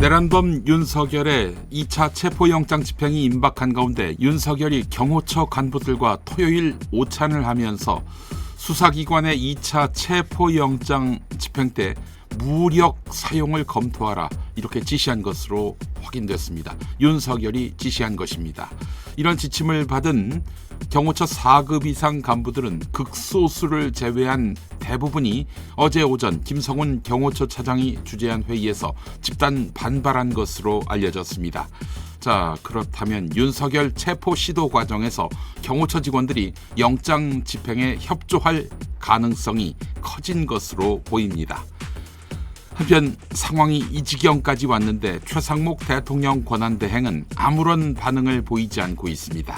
내란범 윤석열의 2차 체포영장 집행이 임박한 가운데 윤석열이 경호처 간부들과 토요일 오찬을 하면서 수사기관의 2차 체포영장 집행 때 무력 사용을 검토하라 이렇게 지시한 것으로 확인됐습니다. 윤석열이 지시한 것입니다. 이런 지침을 받은 경호처 4급 이상 간부들은 극소수를 제외한 대부분이 어제 오전 김성훈 경호처 차장이 주재한 회의에서 집단 반발한 것으로 알려졌습니다. 자, 그렇다면 윤석열 체포 시도 과정에서 경호처 직원들이 영장 집행에 협조할 가능성이 커진 것으로 보입니다. 한편 상황이 이 지경까지 왔는데 최상목 대통령 권한대행은 아무런 반응을 보이지 않고 있습니다.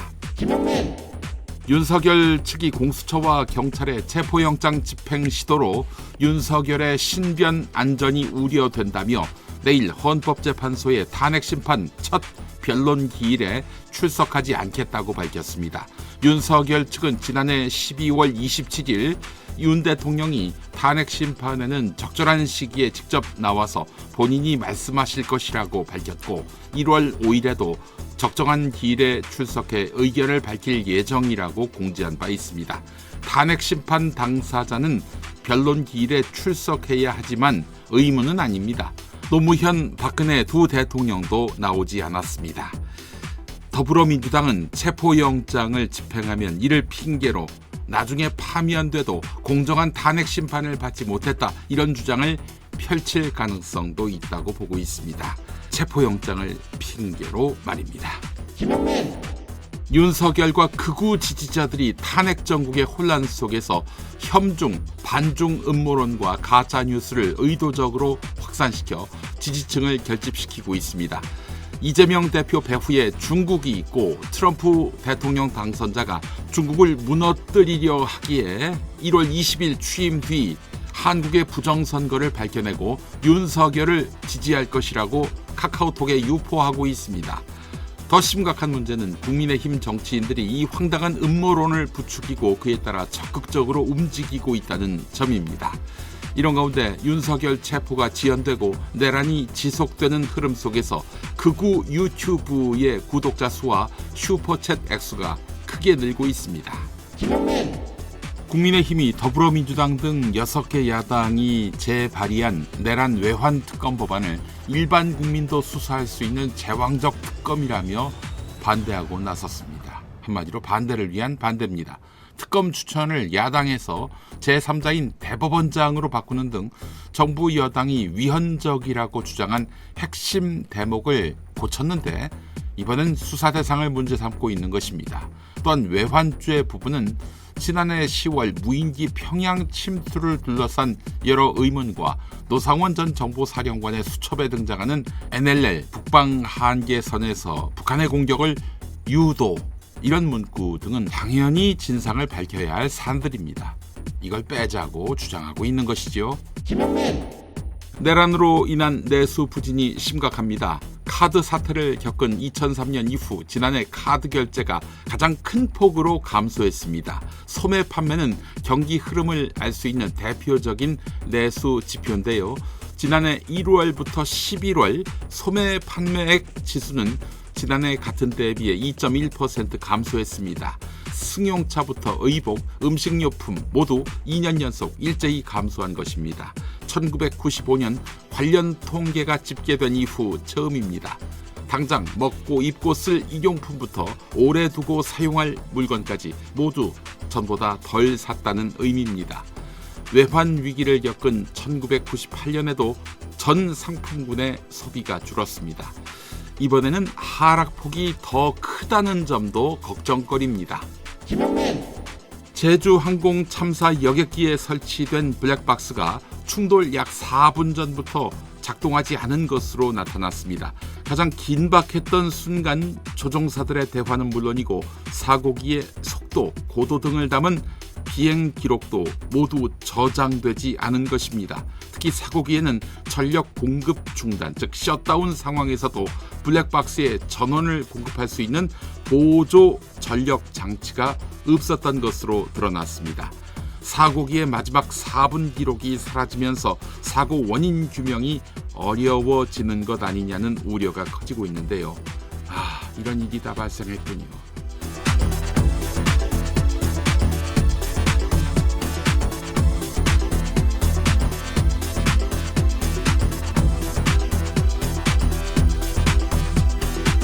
윤석열 측이 공수처와 경찰의 체포영장 집행 시도로 윤석열의 신변 안전이 우려된다며 내일 헌법재판소의 탄핵 심판 첫 변론 기일에 출석하지 않겠다고 밝혔습니다. 윤석열 측은 지난해 12월 27일 윤 대통령이 탄핵 심판에는 적절한 시기에 직접 나와서 본인이 말씀하실 것이라고 밝혔고 1월 5일에도 적정한 기일에 출석해 의견을 밝힐 예정이라고 공지한 바 있습니다. 탄핵 심판 당사자는 변론 기일에 출석해야 하지만 의무는 아닙니다. 노무현, 박근혜 두 대통령도 나오지 않았습니다. 더불어민주당은 체포영장을 집행하면 이를 핑계로 나중에 파면돼도 공정한 탄핵 심판을 받지 못했다 이런 주장을 펼칠 가능성도 있다고 보고 있습니다. 체포영장을 핑계로 말입니다. 윤석열과 극우 지지자들이 탄핵 정국의 혼란 속에서 혐중, 반중 음모론과 가짜 뉴스를 의도적으로 확산시켜 지지층을 결집시키고 있습니다. 이재명 대표 배후에 중국이 있고 트럼프 대통령 당선자가 중국을 무너뜨리려 하기에 1월 20일 취임 뒤 한국의 부정선거를 밝혀내고 윤석열을 지지할 것이라고 카카오톡에 유포하고 있습니다. 더 심각한 문제는 국민의힘 정치인들이 이 황당한 음모론을 부추기고 그에 따라 적극적으로 움직이고 있다는 점입니다. 이런 가운데 윤석열 체포가 지연되고 내란이 지속되는 흐름 속에서 극우 유튜브의 구독자 수와 슈퍼챗 액수가 크게 늘고 있습니다. 국민의힘이 더불어민주당 등 6개 야당이 재발의한 내란 외환 특검 법안을 일반 국민도 수사할 수 있는 제왕적 특검이라며 반대하고 나섰습니다. 한마디로 반대를 위한 반대입니다. 특검 추천을 야당에서 제3자인 대법원장으로 바꾸는 등 정부 여당이 위헌적이라고 주장한 핵심 대목을 고쳤는데 이번엔 수사 대상을 문제 삼고 있는 것입니다. 또한 외환죄 부분은 지난해 10월 무인기 평양 침투를 둘러싼 여러 의문과 노상원 전 정보사령관의 수첩에 등장하는 NLL 북방 한계선에서 북한의 공격을 유도 이런 문구 등은 당연히 진상을 밝혀야 할 사안들입니다. 이걸 빼자고 주장하고 있는 것이죠. 내란으로 인한 내수 부진이 심각합니다. 카드 사태를 겪은 2003년 이후 지난해 카드 결제가 가장 큰 폭으로 감소했습니다. 소매 판매는 경기 흐름을 알 수 있는 대표적인 내수 지표인데요. 지난해 1월부터 11월 소매 판매액 지수는 지난해 같은 때에 비해 2.1% 감소했습니다. 승용차부터 의복, 음식료품 모두 2년 연속 일제히 감소한 것입니다. 1995년 관련 통계가 집계된 이후 처음입니다. 당장 먹고 입고 쓸 일용품부터 오래 두고 사용할 물건까지 모두 전보다 덜 샀다는 의미입니다. 외환 위기를 겪은 1998년에도 전 상품군의 소비가 줄었습니다. 이번에는 하락폭이 더 크다는 점도 걱정거리입니다. 제주 항공 참사 여객기에 설치된 블랙박스가 충돌 약 4분 전부터 작동하지 않은 것으로 나타났습니다. 가장 긴박했던 순간 조종사들의 대화는 물론이고 사고기의 속도, 고도 등을 담은 비행 기록도 모두 저장되지 않은 것입니다. 특히 사고기에는 전력 공급 중단, 즉 셧다운 상황에서도 블랙박스에 전원을 공급할 수 있는 보조 전력 장치가 없었던 것으로 드러났습니다. 사고기의 마지막 4분 기록이 사라지면서 사고 원인 규명이 어려워지는 것 아니냐는 우려가 커지고 있는데요. 아, 이런 일이 다 발생했군요.